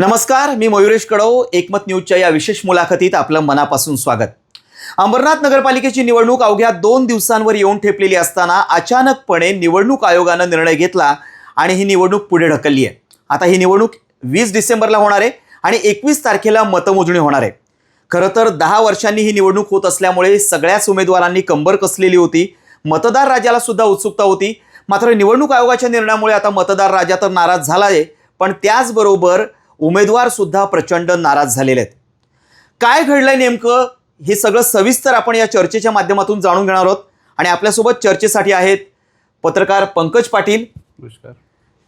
नमस्कार मी मयुरेश कडव. एकमत न्यूजच्या या विशेष मुलाखतीत आपलं मनापासून स्वागत. अंबरनाथ नगरपालिकेची निवडणूक अवघ्या दोन दिवसांवर येऊन ठेपलेली असताना अचानकपणे निवडणूक आयोगानं निर्णय घेतला आणि ही निवडणूक पुढे ढकलली आहे. आता ही निवडणूक वीस डिसेंबरला होणार आहे आणि एकवीस तारखेला मतमोजणी होणार आहे. खरं तर दहा वर्षांनी ही निवडणूक होत असल्यामुळे सगळ्याच उमेदवारांनी कंबर कसलेली होती. मतदार राजाला सुद्धा उत्सुकता होती. मात्र निवडणूक आयोगाच्या निर्णयामुळे आता मतदार राजा तर नाराज झाला आहे. पण त्याचबरोबर उमेदवार सुद्धा प्रचंड नाराज झालेले आहेत. काय घडलंय नेमकं? हे सगळं सविस्तर आपण या चर्चेच्या माध्यमातून जाणून घेणार आहोत. आणि आपल्यासोबत चर्चेसाठी आहेत पत्रकार पंकज पाटील. नमस्कार.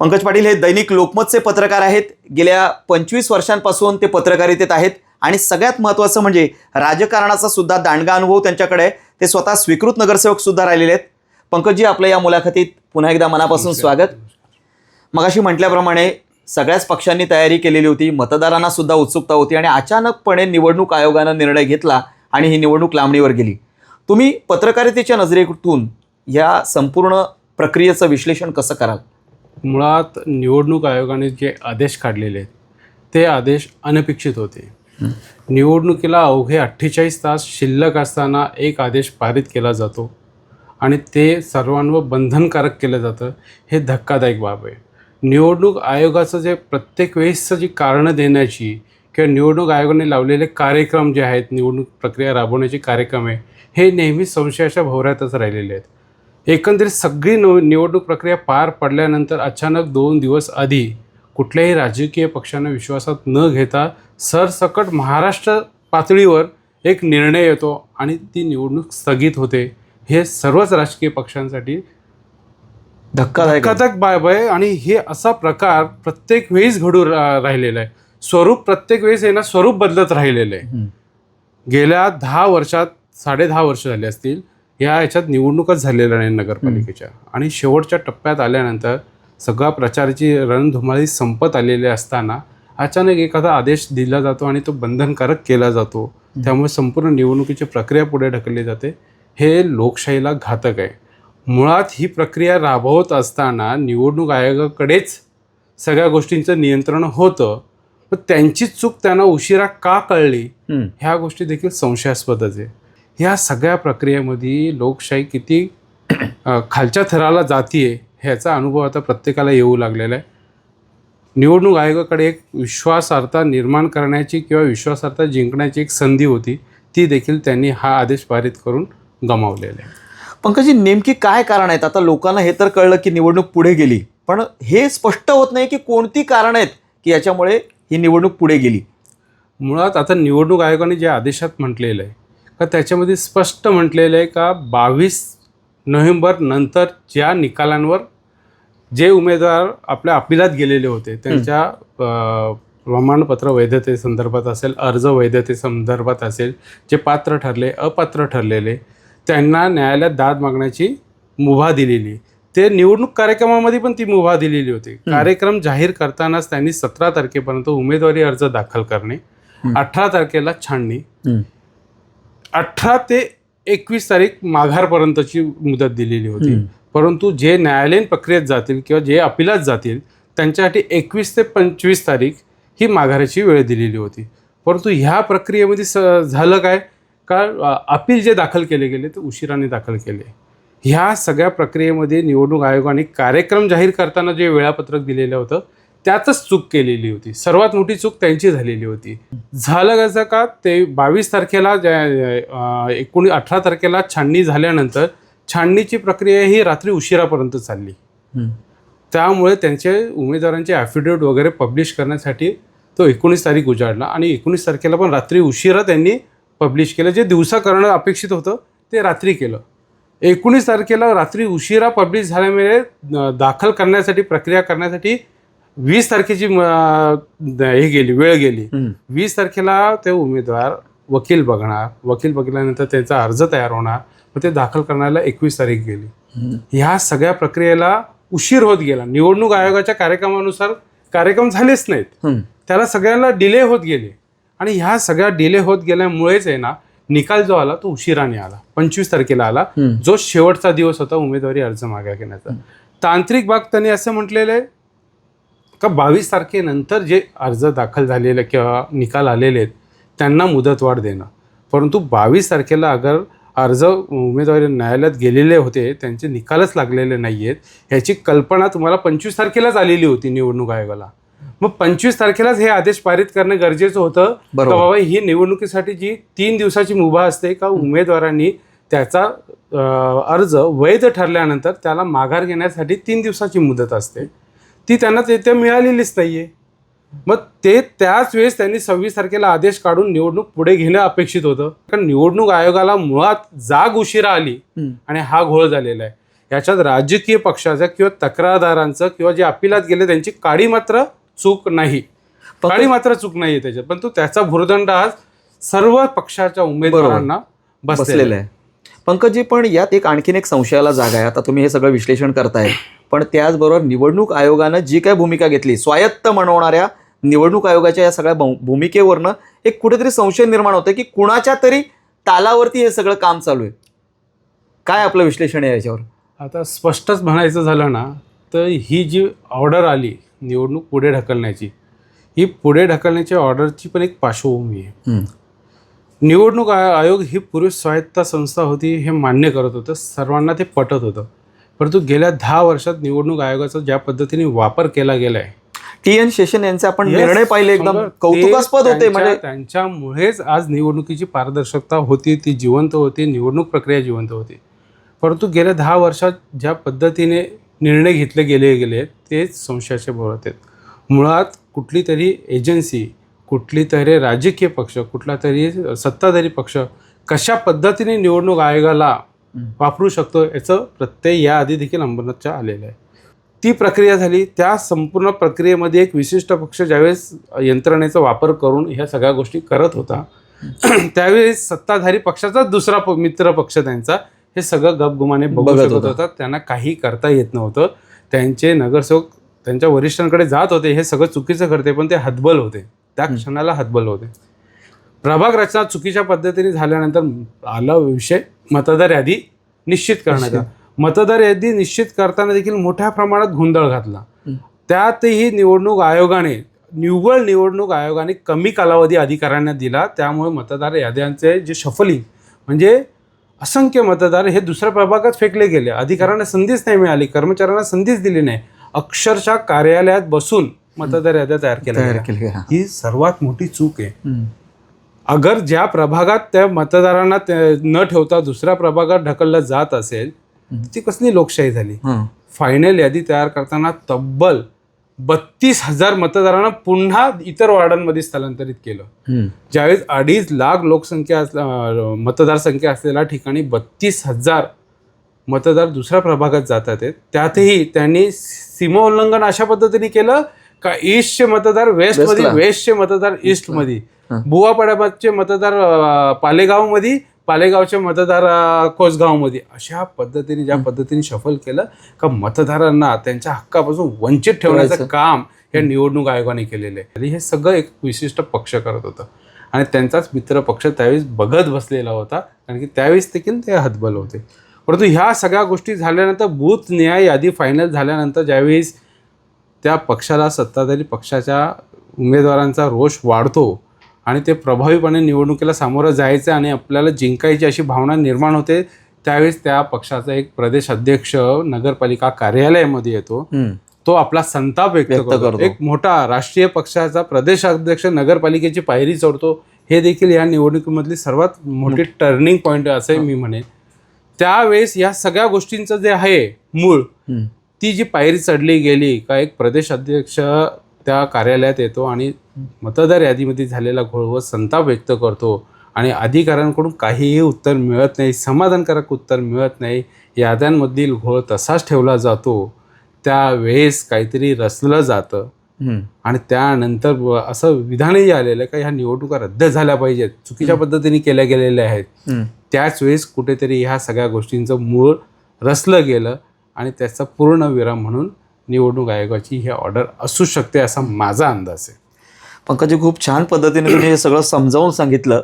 पंकज पाटील हे दैनिक लोकमतचे पत्रकार आहेत. गेल्या पंचवीस वर्षांपासून ते पत्रकारितेत आहेत. आणि सगळ्यात महत्त्वाचं म्हणजे राजकारणाचा सुद्धा दांडगा अनुभव त्यांच्याकडे ते स्वतः स्वीकृत नगरसेवक सुद्धा राहिलेले आहेत. पंकजजी आपलं या मुलाखतीत पुन्हा एकदा मनापासून स्वागत. मगाशी म्हटल्याप्रमाणे सगळ्याच पक्षांनी तयारी केलेली होती. मतदारांना सुद्धा उत्सुकता होती आणि अचानकपणे निवडणूक आयोगानं निर्णय घेतला आणि ही निवडणूक लांबणीवर गेली. तुम्ही पत्रकारितेच्या नजरेतून या संपूर्ण प्रक्रियेचं विश्लेषण कसं कराल? मुळात निवडणूक आयोगाने जे आदेश काढलेले आहेत ते आदेश अनपेक्षित होते. निवडणुकीला अवघे अठ्ठेचाळीस तास शिल्लक असताना एक आदेश पारित केला जातो आणि ते सर्वांवर बंधनकारक केलं जातं हे धक्कादायक बाब आहे. निवडणूक आयोगाचं जे प्रत्येक वेळेसचं जी कारणं देण्याची किंवा निवडणूक आयोगाने लावलेले कार्यक्रम जे आहेत निवडणूक प्रक्रिया राबवण्याचे कार्यक्रम आहे हे नेहमी संशयाच्या भोवऱ्यातच राहिलेले आहेत. एकंदरीत सगळी नव निवडणूक प्रक्रिया पार पडल्यानंतर अचानक दोन दिवस आधी कुठल्याही राजकीय पक्षांना विश्वासात न घेता सरसकट महाराष्ट्र पातळीवर एक निर्णय येतो आणि ती निवडणूक स्थगित होते. हे सर्वच राजकीय पक्षांसाठी धक्कादायक. धक्कादायक बाब आहे आणि हे असा प्रकार प्रत्येक वेळीच घडू राहिलेला आहे. स्वरूप प्रत्येक वेळेस आहे ना स्वरूप बदलत राहिलेलं आहे. गेल्या दहा वर्षात साडे दहा वर्ष झाली असतील या याच्यात निवडणूकच झालेल्या नाही नगरपालिकेच्या. आणि शेवटच्या टप्प्यात आल्यानंतर सगळा प्रचाराची रणधुमाळी संपत आलेली असताना अचानक एखादा आदेश दिला जातो आणि तो बंधनकारक केला जातो. त्यामुळे संपूर्ण निवडणुकीची प्रक्रिया पुढे ढकलली जाते. हे लोकशाहीला घातक आहे. मुळात ही प्रक्रिया राबवत असताना निवडणूक आयोगाकडेच सगळ्या गोष्टींचं नियंत्रण होतं. पण त्यांची चूक त्यांना उशिरा का कळली. ह्या गोष्टी देखील संशयास्पदच आहे. ह्या सगळ्या प्रक्रियेमध्ये लोकशाही किती खालच्या थराला जातीये ह्याचा अनुभव आता प्रत्येकाला येऊ लागलेला आहे. निवडणूक आयोगाकडे एक विश्वासार्हता निर्माण करण्याची किंवा विश्वासार्हता जिंकण्याची एक संधी होती ती देखील त्यांनी हा आदेश पारित करून गमावलेला आहे. पंकजी नेमकी काय कारण आहेत? आता लोकांना हे तर कळलं की निवडणूक पुढे गेली. पण हे स्पष्ट होत नाही की कोणती कारण आहेत की याच्यामुळे ही निवडणूक पुढे गेली. मुळात आता निवडणूक आयोगाने जे आदेशात म्हटलेलं आहे का त्याच्यामध्ये स्पष्ट म्हटलेलं आहे का बावीस नोव्हेंबर नंतर ज्या निकालांवर जे उमेदवार आपल्या अपिलात गेलेले होते त्यांच्या प्रमाणपत्र वैधतेसंदर्भात असेल अर्ज वैधतेसंदर्भात असेल जे पात्र ठरले अपात्र ठरलेले त्यांना न्यायालयात दाद मागण्याची मुभा दिलेली. ते निवडणूक कार्यक्रमामध्ये पण ती मुभा दिलेली होती. कार्यक्रम जाहीर करतानाच त्यांनी सतरा तारखेपर्यंत उमेदवारी अर्ज दाखल करणे अठरा तारखेला छाननी अठरा ते एकवीस तारीख माघारपर्यंतची मुदत दिलेली होती. परंतु जे न्यायालयीन प्रक्रियेत जातील किंवा जे अपिलात जातील त्यांच्यासाठी एकवीस ते पंचवीस तारीख ही माघाराची वेळ दिलेली होती. परंतु ह्या प्रक्रियेमध्ये स झालं काय? का अपील जे दाखल केले गेले ते उशिराने दाखल केले. ह्या सगळ्या प्रक्रियेमध्ये निवडणूक आयोगाने कार्यक्रम जाहीर करताना जे वेळापत्रक दिलेलं होतं त्यातच चूक केलेली होती. सर्वात मोठी चूक त्यांची झालेली होती. झालं कसं का ते बावीस तारखेला ज्या एकोणी अठरा तारखेला छाननी झाल्यानंतर छाननीची प्रक्रिया ही रात्री उशिरापर्यंत चालली. त्यामुळे त्यांचे उमेदवारांचे ॲफिडेविट वगैरे पब्लिश करण्यासाठी तो एकोणीस तारीख उजाडला आणि एकोणीस तारखेला पण रात्री उशिरा त्यांनी पब्लिश केलं. जे दिवसा करणं अपेक्षित होतं ते रात्री केलं. एकोणीस तारखेला रात्री उशिरा पब्लिश झाल्यामुळे दाखल करण्यासाठी प्रक्रिया करण्यासाठी वीस तारखेची हे गेली वेळ गेली. वीस तारखेला ते उमेदवार वकील बघणार. वकील बघितल्यानंतर त्यांचा अर्ज तयार होणार. मग ते दाखल करण्याला एकवीस तारीख गेली. ह्या सगळ्या प्रक्रियेला उशीर होत गेला. निवडणूक आयोगाच्या कार्यक्रमानुसार कार्यक्रम झालेच नाहीत. त्याला सगळ्यांना डिले होत गेले. आणि ह्या सगळ्या डिले होत गेल्यामुळेच आहे ना निकाल जो आला तो उशिराने आला. पंचवीस तारखेला आला. जो शेवटचा दिवस होता उमेदवारी अर्ज मागे घेण्याचा. तांत्रिक बाब त्यांनी असं म्हटलेलं आहे का बावीस तारखेनंतर जे अर्ज दाखल झालेले किंवा निकाल आलेले आहेत त्यांना मुदतवाढ देणं. परंतु बावीस तारखेला अगर अर्ज उमेदवारी न्यायालयात गेलेले होते त्यांचे निकालच लागलेले नाही आहेत ह्याची कल्पना तुम्हाला पंचवीस तारखेलाच आलेली होती निवडणूक आयोगाला. मग पंचवीस तारखेलाच हे आदेश पारित करणं गरजेचं होतं. का. बाबा ही निवडणुकीसाठी जी तीन दिवसाची मुभा असते का उमेदवारांनी त्याचा अर्ज वैध ठरल्यानंतर त्याला माघार घेण्यासाठी तीन दिवसाची मुदत असते. ती त्यांना तिथे मिळालेलीच नाहीये. मग ते त्याच वेळेस त्यांनी सव्वीस तारखेला आदेश काढून निवडणूक पुढे घेणं अपेक्षित होतं. कारण निवडणूक आयोगाला मुळात जाग उशिरा आली. आणि हा घोळ झालेला आहे. याच्यात राजकीय पक्षाचा किंवा तक्रारदारांचं किंवा जे अपिलात गेले त्यांची काडी मात्र चूक नाही. काडी मात्र चूक नाही त्याच्यात. पण तो त्याचा भुर्दंड आज सर्व पक्षाच्या उमेदवारांना बसलेला आहे. पंकजी पण यात एक आणखीन एक संशयाला जागा आहे. आता तुम्ही हे सगळं विश्लेषण करताय. पण त्याचबरोबर निवडणूक आयोगानं जी काय भूमिका घेतली स्वायत्त म्हणवणाऱ्या निवडणूक आयोगाच्या या सगळ्या भूमिकेवरनं एक कुठेतरी संशय निर्माण होतं की कुणाच्या तरी तालावरती हे सगळं काम चालू आहे. काय आपलं विश्लेषण आहे याच्यावर? आता स्पष्टच म्हणायचं झालं ना तर ही जी ऑर्डर आली निवडणूक पुढे ढकलण्याची. ही पुढे ढकलण्याची ऑर्डरची पण एक पार्श्वभूमी आहे. निवडणूक आय- आयोग ही पूर्वी स्वायत्त संस्था होती हे मान्य करत होतं. सर्वांना ते पटत होतं. परंतु गेल्या दहा वर्षात निवडणूक आयोगाचा ज्या पद्धतीने वापर केला गेला आहे टी एन शेषन यांचे आपण निर्णय पाहिले एकदम कौतुकास्पद होते म्हणजे त्यांच्यामुळेच आज निवडणुकीची पारदर्शकता होती ती जिवंत होती निवडणूक प्रक्रिया जिवंत होती. परंतु गेल्या दहा वर्षात ज्या पद्धतीने निर्णय घेतले गेले गेले तेच संशयाचे भरत आहेत. मुळात कुठली तरी एजन्सी कुठली तरी राजकीय पक्ष कुठला तरी सत्ताधारी पक्ष कशा पद्धतीने निवडणूक आयोगाला वापरू शकतो याचं प्रत्यय याआधी देखील अंबरनाथच्या आलेलं आहे. ती प्रक्रिया झाली त्या संपूर्ण प्रक्रियेमध्ये एक विशिष्ट पक्ष ज्यावेळेस यंत्रणेचा वापर करून ह्या सगळ्या गोष्टी करत होता त्यावेळेस सत्ताधारी पक्षाचा दुसरा प- मित्र पक्ष त्यांचा हे सगळं गपगुमाने बघू बघत शकत होता. होता त्यांना काही करता येत नव्हतं. त्यांचे नगरसेवक त्यांच्या वरिष्ठांकडे जात होते. हे सगळं चुकीचं करते पण ते हतबल होते. त्या क्षणाला हतबल होते. प्रभाग रचना चुकीच्या पद्धतीने झाल्यानंतर आला विषय मतदार यादी निश्चित करण्याचा. मतदार यादी निश्चित करताना देखील मोठ्या प्रमाणात गोंधळ घातला. हं. त्यातही निवडणूक आयोगाने निव्वळ निवडणूक आयोगाने कमी कालावधी अधिकाऱ्यांना दिला. त्यामुळे मतदार याद्यांचे जे शफलिंग म्हणजे असंख्य मतदार हे दुसऱ्या प्रभागात फेकले गेले अधिकाऱ्यांना संधीच नाही मिळाली कर्मचाऱ्यांना संधीच दिली नाही अक्षरशः कार्यालयात बसून मतदार याद्या तयार केल्या. ही सर्वात मोठी चूक आहे. अगर ज्या प्रभागात त्या मतदारांना न ठेवता दुसऱ्या प्रभागात ढकललं जात असेल. ती कसली लोकशाही झाली. फायनल यादी तयार करताना तब्बल बत्तीस हजार मतदारांना पुन्हा इतर वॉर्डांमध्ये स्थलांतरित केलं. ज्यावेळेस अडीच लाख लोकसंख्या मतदारसंख्या असलेल्या ठिकाणी बत्तीस हजार मतदार दुसऱ्या प्रभागात जातात आहेत त्यातही त्यांनी सीमा उल्लंघन अशा पद्धतीने केलं का ईस्टचे मतदार वेस्टमध्ये. वेस्टचे मतदार ईस्टमध्ये. बुवापाड्याबादचे मतदार पालेगावमध्ये पालेगावचे मतदार कोसगावमध्ये अशा पद्धतीने ज्या पद्धतीने शफल केलं का मतदारांना त्यांच्या हक्कापासून वंचित ठेवण्याचं. काम या निवडणूक आयोगाने केलेलं आहे. आणि हे सगळं एक विशिष्ट पक्ष करत होतं. आणि त्यांचाच मित्र पक्ष त्यावेळेस बघत बसलेला होता. कारण की त्यावेळेस देखील ते हतबल होते. परंतु ह्या सगळ्या गोष्टी झाल्यानंतर बूथ न्याय यादी फायनल झाल्यानंतर ज्यावेळेस त्या पक्षाला सत्ताधारी पक्षाच्या उमेदवारांचा रोष वाढतो आणि ते प्रभावीपणे निवडणुकीला सामोरं जायचं आणि आपल्याला जिंकायची अशी भावना निर्माण होते त्यावेळेस त्या पक्षाचा एक प्रदेश अध्यक्ष नगरपालिका कार्यालयामध्ये येतो. तो आपला संताप व्यक्त करतो. एक मोठा राष्ट्रीय पक्षाचा प्रदेशाध्यक्ष नगरपालिकेची पायरी चढतो हे देखील या निवडणुकीमधली सर्वात मोठी टर्निंग पॉईंट असे मी म्हणेन त्यावेळेस या सगळ्या गोष्टींचं जे आहे मूळ. ती जी पायरी चढली गेली का एक प्रदेश अध्यक्ष त्या कार्यालयात येतो आणि मतदार यादीमध्ये झालेला घोळ व संताप व्यक्त करतो आणि अधिकाऱ्यांकडून काहीही उत्तर मिळत नाही समाधानकारक उत्तर मिळत नाही याद्यांमधील घोळ तसाच ठेवला जातो. त्यावेळेस काहीतरी रचलं जातं. आणि त्यानंतर असं विधानही आलेलं का ह्या निवडणुका रद्द झाल्या पाहिजेत चुकीच्या पद्धतीने केल्या गेलेल्या आहेत. त्याच वेळेस कुठेतरी ह्या सगळ्या गोष्टींचं मूळ रचलं गेलं आणि त्याचा पूर्ण विराम म्हणून निवडणूक आयोगाची ही ऑर्डर असू शकते असा माझा अंदाज आहे. पंकजी खूप छान पद्धतीने तुम्ही हे सगळं समजावून सांगितलं.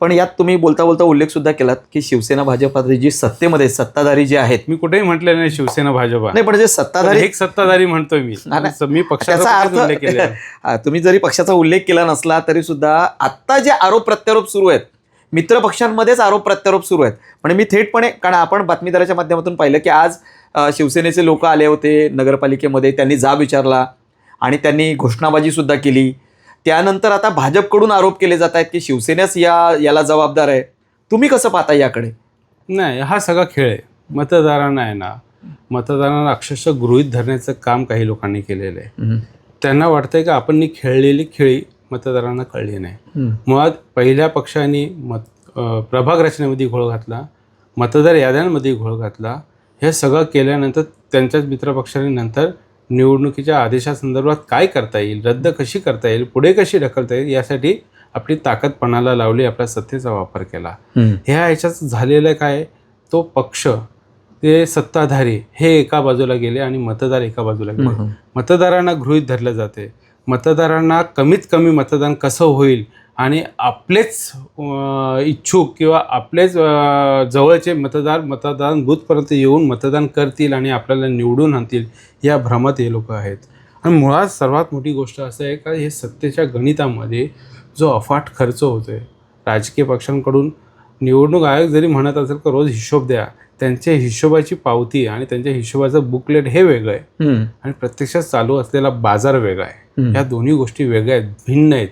पण यात तुम्ही बोलता बोलता उल्लेख सुद्धा केलात की शिवसेना भाजप जी सत्तेमध्ये सत्ताधारी जे आहेत. मी कुठेही म्हटलेलं नाही शिवसेना भाजपा. नाही पण जे सत्ताधारी एक सत्ताधारी म्हणतोय मी. मी पक्षाचा. अर्थ तुम्ही जरी पक्षाचा उल्लेख केला नसला तरी सुद्धा आत्ता जे आरोप प्रत्यारोप सुरू आहेत मित्र पक्षांमध्येच आरोप प्रत्यारोप सुरू आहेत. म्हणजे मी थेटपणे कारण आपण बातमीदाराच्या माध्यमातून पाहिलं की आज शिवसेनेचे लोक आले होते नगरपालिकेमध्ये त्यांनी जाब विचारला आणि त्यांनी घोषणाबाजी सुद्धा केली. त्यानंतर आता भाजपकडून आरोप केले जात आहेत की शिवसेनेच या याला जबाबदार आहे. तुम्ही कसं पाहता याकडे? नाही हा सगळा खेळ आहे. मतदारांना आहे ना मतदारांना अक्षरशः गृहीत धरण्याचं काम काही लोकांनी केलेलं आहे. त्यांना वाटतंय की आपण खेळलेली खेळी मतदारांना कळली नाही. मुळात पहिल्या पक्षांनी मत प्रभाग रचनेमध्ये घोळ घातला मतदार याद्यांमध्ये घोळ घातला हे सगळं केल्यानंतर त्यांच्याच मित्रपक्षांनी नंतर निवडणुकीच्या आदेशासंदर्भात काय करता येईल रद्द कशी करता येईल पुढे कशी ढकलता येईल यासाठी आपली ताकद पणाला लावली आपल्या सत्तेचा वापर केला. ह्या ह्याच्यात झालेलं काय तो पक्ष ते सत्ताधारी हे एका बाजूला गेले आणि मतदार एका बाजूला गेले. मतदारांना गृहीत धरलं जाते. मतदारांना कमीत कमी मतदान कसं होईल आणि आपलेच इच्छुक किंवा आपलेच जवळचे मतदार मतदान बूथपर्यंत येऊन मतदान करतील आणि आपल्याला निवडून आणतील या भ्रमात हे लोक आहेत. आणि मुळात सर्वात मोठी गोष्ट असं आहे का हे सत्तेच्या गणितामध्ये जो अफाट खर्च होतोय राजकीय पक्षांकडून निवडणूक आयोग जरी म्हणत असेल का रोज हिशोब द्या त्यांच्या हिशोबाची पावती आणि त्यांच्या हिशोबाचं बुकलेट हे वेगळं आहे. आणि प्रत्यक्षात चालू असलेला बाजार वेगळा आहे. ह्या दोन्ही गोष्टी वेगळ्या आहेत भिन्न आहेत.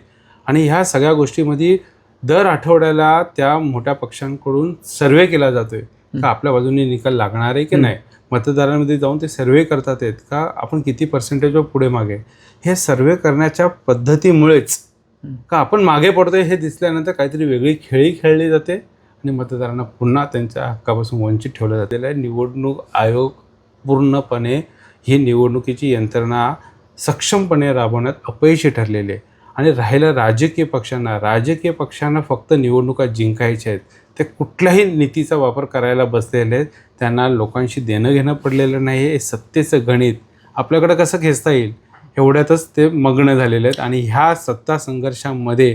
आणि ह्या सगळ्या गोष्टीमध्ये दर आठवड्याला त्या मोठ्या पक्षांकडून सर्वे केला जातोय का आपल्या बाजूने निकाल लागणार आहे की नाही? मतदारांमध्ये जाऊन ते सर्वे करतात आहेत का? आपण किती पर्सेंटेजवर पुढे मागे? हे सर्वे करण्याच्या पद्धतीमुळेच का आपण मागे पडतोय हे दिसल्यानंतर काहीतरी वेगळी खेळी खेळली जाते आणि मतदारांना पुन्हा त्यांच्या हक्कापासून वंचित ठेवलं जातेलं आहे निवडणूक आयोग पूर्णपणे ही निवडणुकीची यंत्रणा सक्षमपणे राबवण्यात अपयशी ठरलेले आहे. आणि राहिलं राजकीय पक्षांना राजकीय पक्षांना फक्त निवडणुका जिंकायच्या आहेत. ते कुठल्याही नीतीचा वापर करायला बसलेले आहेत. त्यांना लोकांशी देणं घेणं पडलेलं नाही हे सत्तेचं गणित. आपल्याकडं कसं खेचता येईल? एवढ्यातच ते मग्न झालेले आहेत. आणि ह्या सत्ता संघर्षामध्ये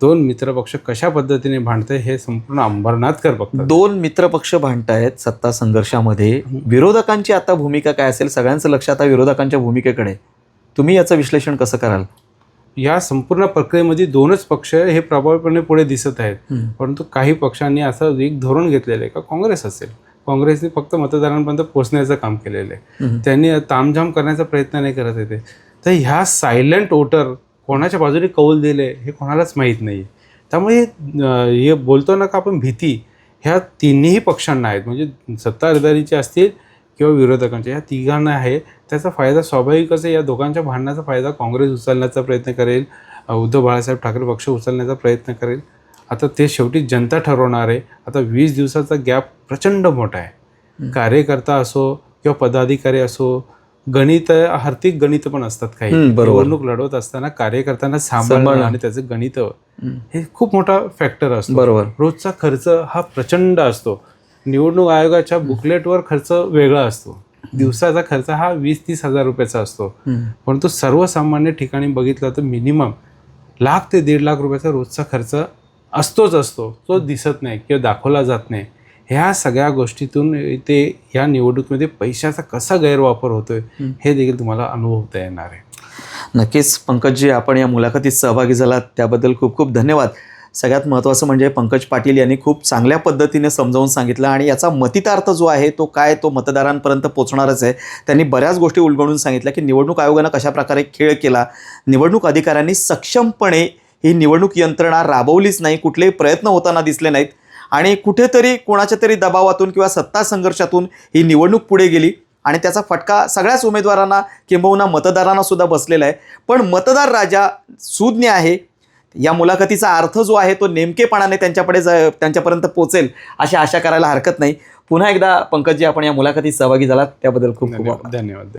दोन मित्रपक्ष कशा पद्धतीने भांडते हे संपूर्ण अंबरनाथकर बघतात. दोन मित्रपक्ष भांडतायत सत्ता संघर्षामध्ये. विरोधकांची आता भूमिका काय असेल? सगळ्यांचं लक्ष आता विरोधकांच्या भूमिकेकडे तुम्ही याचं विश्लेषण कसं कराल? या संपूर्ण प्रक्रियेमध्ये दोनच पक्ष हे प्रभावीपणे पुढे दिसत आहेत. परंतु काही पक्षांनी असं एक धोरण घेतलेलं आहे का? काँग्रेस असेल. काँग्रेसने फक्त मतदारांपर्यंत पोहोचण्याचं काम केलेलं आहे. त्यांनी तामझाम करण्याचा प्रयत्न नाही करत येते तर ह्या सायलेंट वोटर कोणाच्या बाजूने कौल दिले हे कोणालाच माहीत नाही. त्यामुळे हे बोलतो ना का आपण भीती ह्या तिन्ही पक्षांना आहेत. म्हणजे सत्ताधारीचे असतील किंवा विरोधकांचे ह्या तिघांना आहे. त्याचा फायदा स्वाभाविकच आहे. या दोघांच्या भांडणाचा फायदा काँग्रेस उचलण्याचा प्रयत्न करेल. उद्धव बाळासाहेब ठाकरे पक्ष उचलण्याचा प्रयत्न करेल. आता ते शेवटी जनता ठरवणार आहे. आता वीस दिवसाचा गॅप प्रचंड मोठा आहे. कार्यकर्ता असो किंवा पदाधिकारी असो गणित आर्थिक गणित पण असतात काही. निवडणूक लढवत असताना कार्यकर्त्यांना सांभाळणं. आणि त्याचं गणित हे खूप मोठा फॅक्टर असतो. बरोबर. रोजचा खर्च हा प्रचंड असतो. निवडणूक आयोगाच्या बुकलेटवर खर्च वेगळा असतो. दिवसाचा खर्च हा वीस तीस हजार रुपयाचा असतो. परंतु सर्वसामान्य ठिकाणी बघितलं तर मिनिमम लाख ते दीड लाख रुपयाचा रोजचा खर्च असतोच असतो. तो दिसत नाही किंवा दाखवला जात नाही. ह्या सगळ्या गोष्टीतून ते या निवडणुकीमध्ये पैशाचा कसा गैरवापर होतोय हे देखील तुम्हाला अनुभवता येणार आहे. नक्कीच पंकजजी आपण या मुलाखतीत सहभागी झालात. त्याबद्दल खूप खूप धन्यवाद. सगळ्यात महत्त्वाचं म्हणजे पंकज पाटील यांनी खूप चांगल्या पद्धतीने समजावून सांगितलं आणि याचा मतितार्थ जो आहे तो काय तो मतदारांपर्यंत पोचणारच आहे. त्यांनी बऱ्याच गोष्टी उलगडून सांगितल्या की निवडणूक आयोगानं कशाप्रकारे खेळ केला. निवडणूक अधिकाऱ्यांनी सक्षमपणे ही निवडणूक यंत्रणा राबवलीच नाही कुठलेही प्रयत्न होताना दिसले नाहीत. आणि कुठेतरी कोणाच्या तरी दबावातून किंवा सत्ता संघर्षातून ही निवडणूक पुढे गेली आणि त्याचा फटका सगळ्याच उमेदवारांना किंबहुना मतदारांना सुद्धा बसलेला आहे. पण मतदार राजा सुज्ञ आहे या मुलाखतीचा अर्थ जो आहे तो नेमकेपणाने त्यांच्याकडे ज त्यांच्यापर्यंत पोचेल अशी आशा करायला हरकत नाही. पुन्हा एकदा पंकजजी आपण या मुलाखतीत सहभागी झालात. त्याबद्दल खूप खूप धन्यवाद.